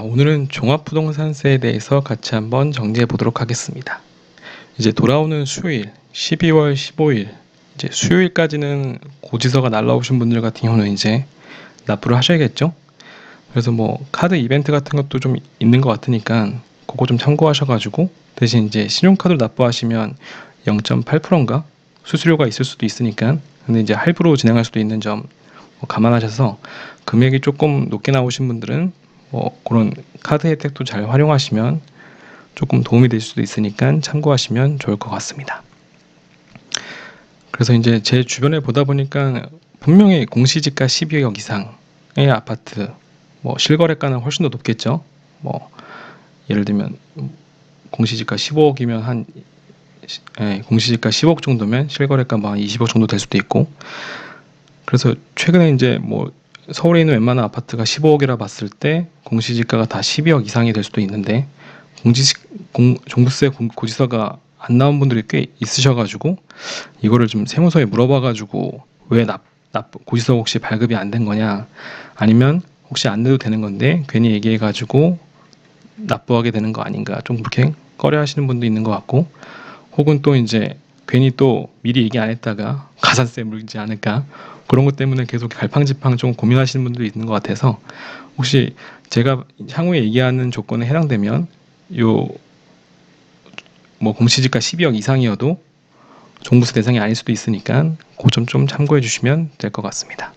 자, 오늘은 종합부동산세에 대해서 같이 한번 정리해 보도록 하겠습니다. 이제 돌아오는 수요일, 12월 15일, 이제 수요일까지는 고지서가 날라오신 분들 같은 경우는 이제 납부를 하셔야겠죠? 그래서 뭐 카드 이벤트 같은 것도 좀 있는 것 같으니까 그거 좀 참고하셔가지고 대신 이제 신용카드로 납부하시면 0.8%인가 수수료가 있을 수도 있으니까 근데 이제 할부로 진행할 수도 있는 점뭐 감안하셔서 금액이 조금 높게 나오신 분들은 뭐 그런 카드 혜택도 잘 활용하시면 조금 도움이 될 수도 있으니까 참고하시면 좋을 것 같습니다. 그래서 이제 제 주변에 보다 보니까 분명히 공시지가 12억 이상의 아파트, 뭐 실거래가는 훨씬 더 높겠죠. 뭐 예를 들면 공시지가 15억이면 한 예, 공시지가 10억 정도면 실거래가 뭐한 20억 정도 될 수도 있고 그래서 최근에 이제 뭐 서울에 있는 웬만한 아파트가 15억이라 봤을 때 공시지가가 다 12억 이상이 될 수도 있는데 공지 공, 종부세 공, 고지서가 안 나온 분들이 꽤 있으셔가지고 이거를 좀 세무서에 물어봐가지고 왜 납, 납 고지서 혹시 발급이 안 된 거냐? 아니면 혹시 안 내도 되는 건데 괜히 얘기해가지고 납부하게 되는 거 아닌가? 좀 그렇게 꺼려하시는 분도 있는 것 같고 혹은 또 이제 괜히 또 미리 얘기 안 했다가 가산세 물지 않을까 그런 것 때문에 계속 갈팡질팡 좀 고민하시는 분들이 있는 것 같아서 혹시 제가 향후에 얘기하는 조건에 해당되면 요 뭐 공시지가 12억 이상이어도 종부세 대상이 아닐 수도 있으니까 그점좀 참고해 주시면 될 것 같습니다.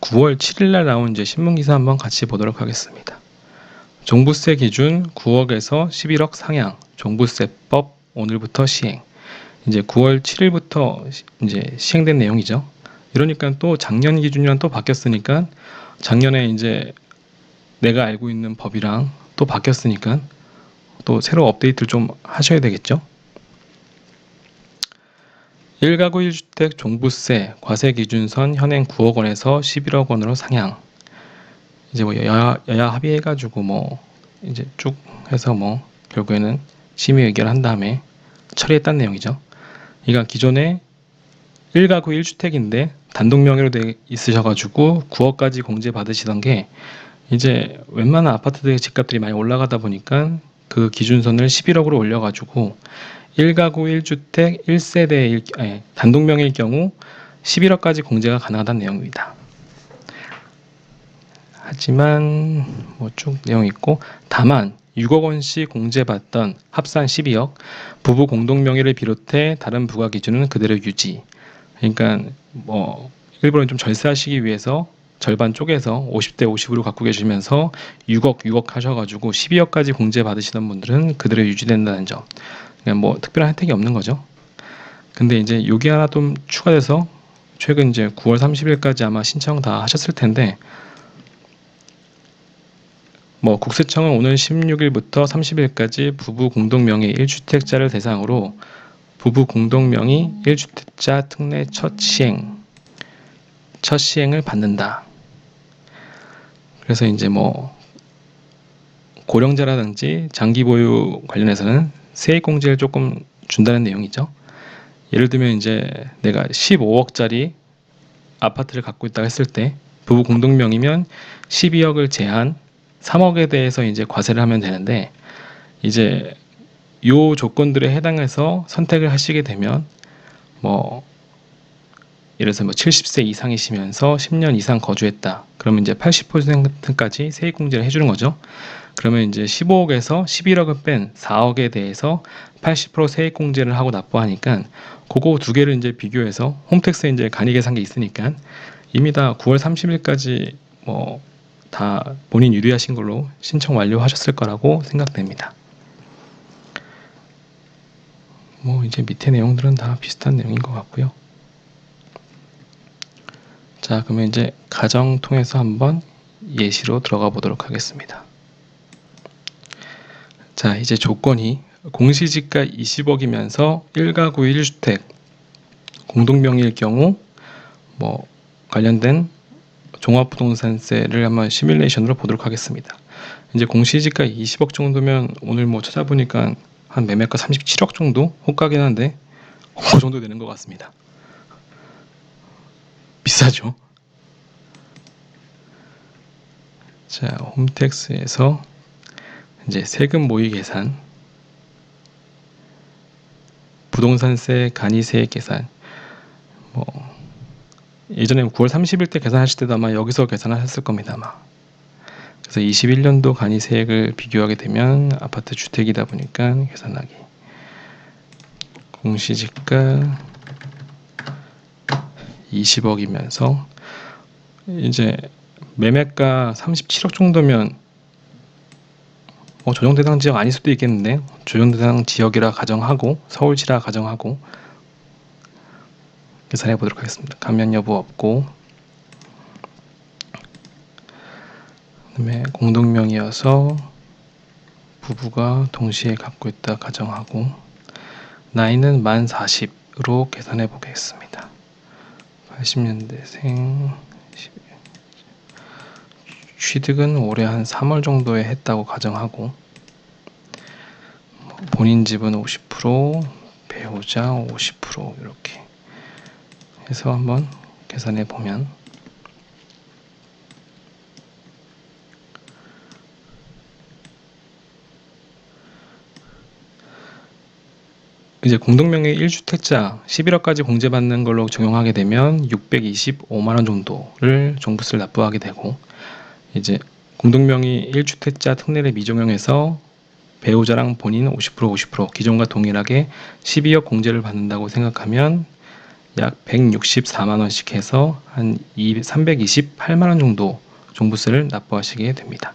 9월 7일 날 나온 이제 신문 기사 한번 같이 보도록 하겠습니다. 종부세 기준 9억에서 11억 상향, 종부세법 오늘부터 시행. 이제 9월 7일부터 이제 시행된 내용이죠. 이러니까 또 작년 기준이랑 또 바뀌었으니까 작년에 이제 내가 알고 있는 법이랑 또 바뀌었으니까 또 새로 업데이트를 좀 하셔야 되겠죠. 1가구 1주택 종부세 과세 기준선 현행 9억 원에서 11억 원으로 상향. 이제 뭐 여야, 여야 합의해가지고 뭐 이제 쭉 해서 뭐 결국에는 심의 의결한 다음에 처리했다는 내용이죠. 그러니까 기존에 1가구 1주택인데 단독 명의로 돼 있으셔가지고 9억까지 공제 받으시던 게 이제 웬만한 아파트들의 집값들이 많이 올라가다 보니까 그 기준선을 11억으로 올려가지고 1가구 1주택 1세대 일, 아니, 단독 명의일 경우 11억까지 공제가 가능하다는 내용입니다. 하지만 뭐 쭉 내용 있고 다만 6억 원씩 공제받던 합산 12억, 부부 공동 명의를 비롯해 다른 부과 기준은 그대로 유지. 그러니까 뭐 일부러 좀 절세하시기 위해서 절반 쪼개서 50대 50으로 갖고 계시면서 6억 6억 하셔가지고 12억까지 공제 받으시던 분들은 그대로 유지된다는 점. 그냥 뭐 특별한 혜택이 없는 거죠. 근데 이제 여기 하나 좀 추가돼서 최근 이제 9월 30일까지 아마 신청 다 하셨을 텐데 뭐 국세청은 오늘 16일부터 30일까지 부부 공동명의 1주택자를 대상으로 부부 공동명의 1주택자 특례 첫 시행 첫 시행을 받는다. 그래서 이제 뭐 고령자라든지 장기 보유 관련해서는 세액 공제를 조금 준다는 내용이죠. 예를 들면 이제 내가 15억짜리 아파트를 갖고 있다 했을 때 부부 공동명이면 12억을 제한 3억에 대해서 이제 과세를 하면 되는데 이제 요 조건들에 해당해서 선택을 하시게 되면 뭐 예를 들어서 뭐 70세 이상이시면서 10년 이상 거주했다. 그러면 이제 80%까지 세액 공제를 해주는 거죠. 그러면 이제 15억에서 11억을 뺀 4억에 대해서 80% 세액 공제를 하고 납부하니까 그거 두 개를 이제 비교해서 홈택스 이제 간이 계산기 있으니까 이미 다 9월 30일까지 뭐 다 본인 유리하신 걸로 신청 완료하셨을 거라고 생각됩니다. 뭐 이제 밑에 내용들은 다 비슷한 내용인 것 같고요. 자, 그러면 이제 가정 통해서 한번 예시로 들어가 보도록 하겠습니다. 자, 이제 조건이 공시지가 20억이면서 1가구 1주택 공동명의일 경우 뭐 관련된 종합부동산세를 한번 시뮬레이션으로 보도록 하겠습니다. 이제 공시지가 20억 정도면 오늘 뭐 찾아보니까 한 매매가 37억 정도 호가긴 한데 그 정도 되는 것 같습니다. 비싸죠? 자, 홈택스에서 이제 세금 모의 계산, 부동산세 간이세 계산, 뭐 예전에 9월 30일 때 계산하실 때도 아마 여기서 계산하셨을 겁니다 아마. 그래서 21년도 간이세액을 비교하게 되면 아파트 주택이다 보니까 계산하기. 공시지가 20억이면서 이제 매매가 37억 정도면 뭐 조정 대상 지역 아닐 수도 있겠는데 조정 대상 지역이라 가정하고 서울시라 가정하고 계산해 보도록 하겠습니다. 감면 여부 없고 그다음에 공동명의여서 부부가 동시에 갖고 있다 가정하고 나이는 만 40으로 계산해 보겠습니다. 80년대생 취득은 올해 한 3월 정도에 했다고 가정하고 뭐 본인 집은 50% 배우자 50% 이렇게 해서 한번 계산해 보면 이제 공동명의 1주택자 11억까지 공제받는 걸로 적용하게 되면 625만 원 정도를 종부세를 납부하게 되고 이제 공동명의 1주택자 특례를 미적용해서 배우자랑 본인 50% 50% 기존과 동일하게 12억 공제를 받는다고 생각하면 약 164만 원씩 해서 한 328만 원 정도 종부세를 납부하시게 됩니다.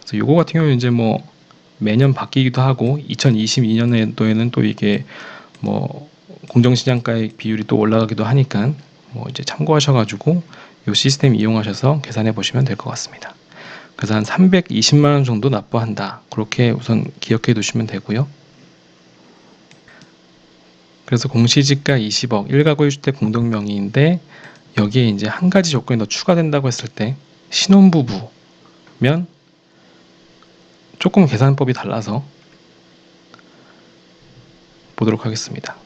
그래서 요거 같은 경우는 이제 뭐 매년 바뀌기도 하고 2022년도에는 또 이게 뭐 공정시장가액 비율이 또 올라가기도 하니까 뭐 이제 참고하셔가지고 요 시스템 이용하셔서 계산해 보시면 될 것 같습니다. 그래서 한 320만 원 정도 납부한다. 그렇게 우선 기억해 두시면 되고요. 그래서 공시지가 20억 1가구 1주택 공동명의인데 여기에 이제 한 가지 조건이 더 추가된다고 했을 때 신혼부부면 조금 계산법이 달라서 보도록 하겠습니다.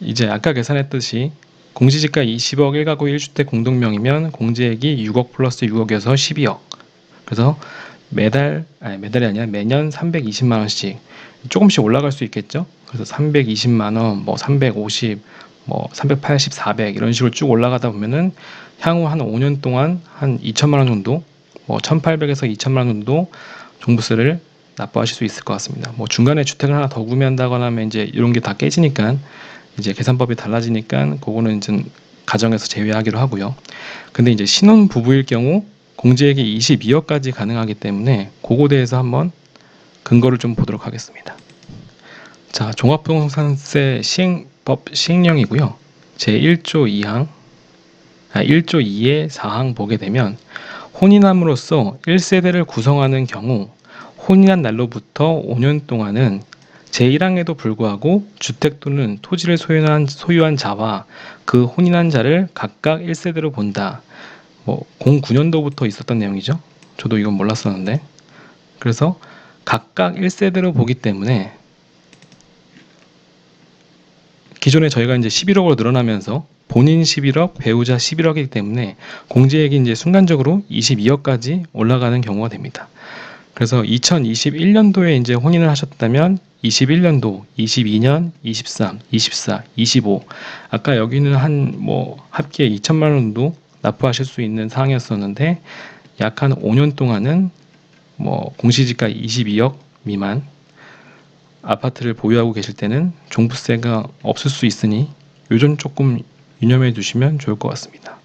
이제 아까 계산했듯이 공시지가 20억 1가구 1주택 공동명이면 공제액이 6억 플러스 6억이어서 12억. 그래서 매달 아니 매달이 아니라 매년 320만 원씩 조금씩 올라갈 수 있겠죠. 그래서 320만 원, 뭐 350, 뭐 380, 400 이런 식으로 쭉 올라가다 보면은 향후 한 5년 동안 한 2천만 원 정도, 뭐 1,800에서 2천만 원 정도 종부세를 납부하실 수 있을 것 같습니다. 뭐 중간에 주택을 하나 더 구매한다거나 하면 이제 이런 게 다 깨지니까 이제 계산법이 달라지니까 그거는 이제 가정에서 제외하기로 하고요. 근데 이제 신혼 부부일 경우 공제액이 22억까지 가능하기 때문에 그거 대해서 한번 근거를 좀 보도록 하겠습니다. 자, 종합부동산세 시행법 시행령이고요. 제 1조 2항, 아, 1조 2의 4항 보게 되면 혼인함으로써 1세대를 구성하는 경우 혼인한 날로부터 5년 동안은 제1항에도 불구하고 주택 또는 토지를 소유한, 소유한 자와 그 혼인한 자를 각각 1세대로 본다. 뭐 09년도부터 있었던 내용이죠. 저도 이건 몰랐었는데. 그래서 각각 1세대로 보기 때문에 기존에 저희가 이제 11억으로 늘어나면서 본인 11억, 배우자 11억이기 때문에 공제액이 이제 순간적으로 22억까지 올라가는 경우가 됩니다. 그래서 2021년도에 이제 혼인을 하셨다면 21년도, 22년, 23, 24, 25 아까 여기는 한 뭐 합계 2천만 원 정도 납부하실 수 있는 사항이었었는데 약 한 5년 동안은 뭐 공시지가 22억 미만 아파트를 보유하고 계실 때는 종부세가 없을 수 있으니 요점 조금 유념해 두시면 좋을 것 같습니다.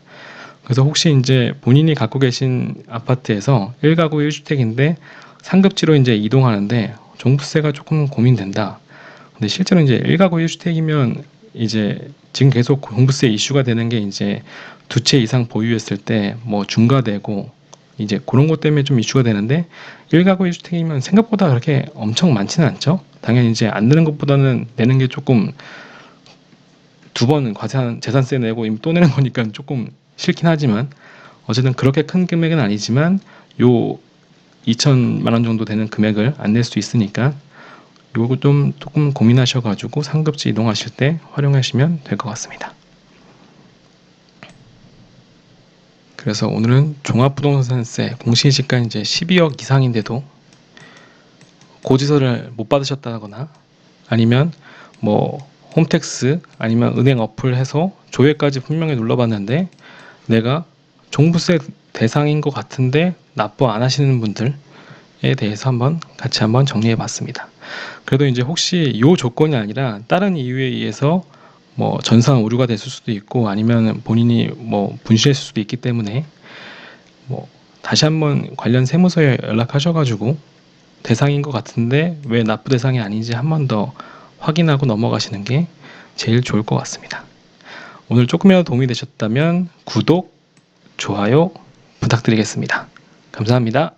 그래서 혹시 이제 본인이 갖고 계신 아파트에서 1가구 1주택인데 상급지로 이제 이동하는데 종부세가 조금 고민된다. 근데 실제로 이제 1가구 1주택이면 이제 지금 계속 종부세 이슈가 되는 게 이제 두 채 이상 보유했을 때 뭐 중과되고 이제 그런 것 때문에 좀 이슈가 되는데 1가구 1주택이면 생각보다 그렇게 엄청 많지는 않죠. 당연히 이제 안 내는 것보다는 내는 게 조금 두 번 과세한 재산세 내고 또 내는 거니까 조금 싫긴 하지만 어쨌든 그렇게 큰 금액은 아니지만 요 2천만 원 정도 되는 금액을 안 낼 수 있으니까 요거 좀 조금 고민하셔가지고 상급지 이동하실 때 활용하시면 될 것 같습니다. 그래서 오늘은 종합부동산세 공시지가 이제 12억 이상인데도 고지서를 못 받으셨다거나 아니면 뭐 홈택스 아니면 은행 어플 해서 조회까지 분명히 눌러봤는데 내가 종부세 대상인 것 같은데 납부 안 하시는 분들에 대해서 한번 같이 한번 정리해 봤습니다. 그래도 이제 혹시 요 조건이 아니라 다른 이유에 의해서 뭐 전산 오류가 됐을 수도 있고 아니면 본인이 뭐 분실했을 수도 있기 때문에 뭐 다시 한번 관련 세무서에 연락하셔가지고 대상인 것 같은데 왜 납부 대상이 아닌지 한 번 더 확인하고 넘어가시는 게 제일 좋을 것 같습니다. 오늘 조금이라도 도움이 되셨다면 구독, 좋아요 부탁드리겠습니다. 감사합니다.